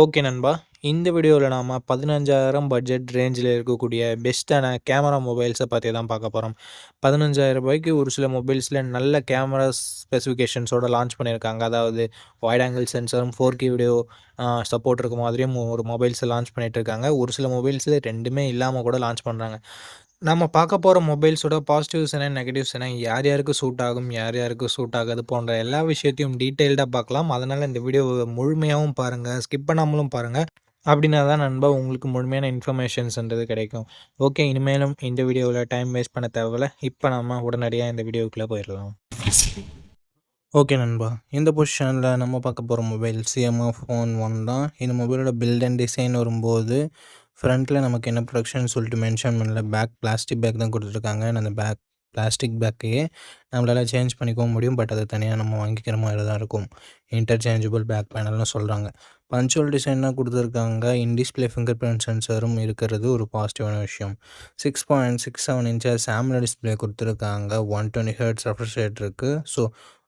Okay நண்பா. இந்த வீடியோவில் நாம் பதினஞ்சாயிரம் பட்ஜெட் ரேஞ்சில் இருக்கக்கூடிய பெஸ்ட்டான கேமரா மொபைல்ஸை பற்றி தான் பார்க்க போகிறோம் பதினஞ்சாயிரம் ரூபாய்க்கு ஒரு சில மொபைல்ஸில் நல்ல கேமரா ஸ்பெசிஃபிகேஷன்ஸோட லான்ச் பண்ணியிருக்காங்க. அதாவது வைட் ஆங்கிள் சென்சாரும், 4கே வீடியோ சப்போர்ட் இருக்க மாதிரியும் ஒரு மொபைல்ஸை லான்ச் பண்ணிகிட்ருக்காங்க ஒரு சில மொபைல்ஸில் ரெண்டுமே இல்லாமல் கூட லான்ச் பண்ணுறாங்க நம்ம பார்க்க போகிற மொபைல்ஸோட பாசிட்டிவ்ஸ் என்ன, நெகட்டிவ்ஸ் என்ன, யார் யாருக்கு சூட் ஆகும், யார் யாருக்கு சூட் ஆகாது போன்ற எல்லா விஷயத்தையும் டீட்டெயில்டாக பார்க்கலாம். அதனால் இந்த வீடியோவை முழுமையாகவும் பாருங்கள் ஸ்கிப் பண்ணாமலும் பாருங்கள் அப்படின்னா தான் நண்பா உங்களுக்கு முழுமையான இன்ஃபர்மேஷன்ஸ்ன்றது கிடைக்கும். ஓகே இனிமேலும் இந்த வீடியோவில் டைம் வேஸ்ட் பண்ண தேவையில்ல. இப்போ நம்ம உடனடியாக இந்த வீடியோக்குள்ளே போயிடலாம் ஓகே நண்பா. இந்த பொசிஷனில் நம்ம பார்க்க போகிற மொபைல் சிஎம்ஓ ஃபோன் ஒன் தான். இந்த மொபைலோட பில்ட் அண்ட் டிசைன் வரும்போது, ஃப்ரண்ட்டில் நமக்கு என்ன ப்ரொடக்ஷன் சொல்லிட்டு மென்ஷன் பண்ணல. பேக் பிளாஸ்டிக் பேக் தான் கொடுத்துருக்காங்க அந்த பேக் பிளாஸ்டிக் பேக்கையே நம்மளால் சேஞ்ச் பண்ணிக்கவும் முடியும். பட் அது தனியாக நம்ம வாங்கிக்கிற மாதிரி தான் இருக்கும். இன்டர்சேஞ்சபிள் பேக் பேனல்னு சொல்கிறாங்க பஞ்சுவல் டிசைனாக கொடுத்துருக்காங்க in display in display fingerprint சென்சரும் இருக்கிறது ஒரு பாசிட்டிவான விஷயம். 6.67 இன்ச்சஸ் சாம்ல டிஸ்ப்ளே குடுத்துருக்காங்க. 120 ஹெர்ட்ஸ் ரெஃப்ரெஷ் ரேட் இருக்குது ஸோ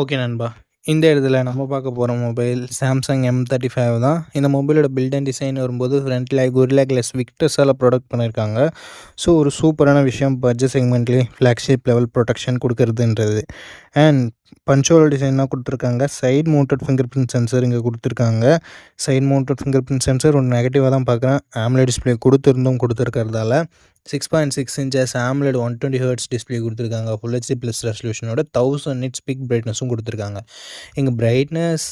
ஓகே நண்பா. இந்த இடத்துல நம்ம பார்க்க போகிற mobile Samsung M thirty five தான். இந்த மொபைலோட பில்ட் அண்ட் டிசைன் வரும்போது ஃப்ரண்ட்டில் குரிலா கிளாஸ் விக்டர்ஸால் ப்ரொடக்ட் பண்ணியிருக்காங்க ஸோ ஒரு சூப்பரான விஷயம் பட்ஜெட் செக்மெண்ட்லேயே ஃப்ளாக்ஷிப் லெவல் ப்ரொடெக்ஷன் கொடுக்கறதுன்றது. அண்ட் பஞ்சோல டிசைன்லாம் கொடுத்துருக்காங்க. Side mounted fingerprint sensor இங்கே கொடுத்துருக்காங்க. Side mounted fingerprint sensor ஒன்று நெகட்டிவாக தான் பார்க்குறேன். ஆம்லேட் டிஸ்பிளே கொடுத்துருந்தும் கொடுத்துருக்கறதால six point six inches AMOLED one twenty hertz display கொடுத்துருக்காங்க. Full HD plus ரெசல்யூஷனோட thousand nits peak பிரைட்னஸும் கொடுத்துருக்காங்க. இங்கே பிரைட்னஸ்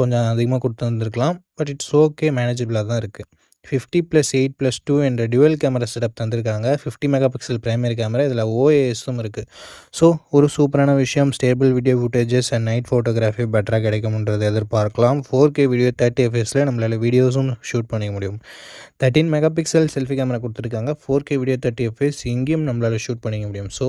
கொஞ்சம் அதிகமாக கொடுத்துருந்துருக்கலாம். பட் இட்ஸ் ஓகே மேனேஜபிளாக தான் இருக்குது fifty plus eight plus two என்ற டுவெல் கேமரா செட்டப் தந்திருக்காங்க. Fifty megapixel primary camera இதில் ஓஏஎஸும் இருக்குது ஸோ ஒரு சூப்பரான விஷயம். Stable video footages and night photography பெட்டராக கிடைக்கும்ன்றது எதிர்பார்க்கலாம். ஃபோர் கே வீடியோ தேர்ட்டி எஃப்எஸில் நம்மளால் வீடியோஸும் ஷூட் பண்ணிக்க முடியும். Thirteen megapixel selfie camera கொடுத்துருக்காங்க four K video thirty fps இங்கேயும் நம்மளால் ஷூட் பண்ணிக்க முடியும். ஸோ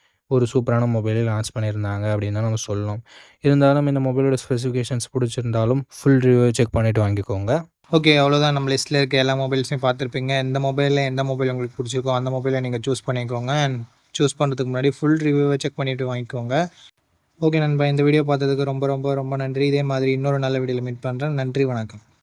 ஒரு சூப்பரான மொபைலை லான்ச் பண்ணியிருந்தாங்க அப்படின்னு தான் நம்ம சொல்லணும். இருந்தாலும் இந்த மொபைலோட ஸ்பெசிஃபிகேஷன்ஸ் பிடிச்சிருந்தாலும் ஃபுல் ரிவ்யூ செக் பண்ணிவிட்டு வாங்கிக்கோங்க. ஓகே அவ்வளோதான் நம்ம லிஸ்ட்டில் இருக்க எல்லா மொபைல்ஸையும் பார்த்துருப்பீங்க. எந்த மொபைலில் எந்த மொபைல் உங்களுக்கு பிடிச்சிருக்கோ அந்த மொபைலை நீங்கள் சூஸ் பண்ணிக்கோங்க. அண்ட் சூஸ் பண்ணுறதுக்கு முன்னாடி ஃபுல் ரிவ்யூவை செக் பண்ணிவிட்டு வாங்கிக்கோங்க. ஓகே நண்பா இந்த வீடியோ பார்த்ததுக்கு ரொம்ப ரொம்ப ரொம்ப நன்றி. இதே மாதிரி இன்னொரு நல்ல வீடியோவில் மீட் பண்ணுறேன் நன்றி வணக்கம்.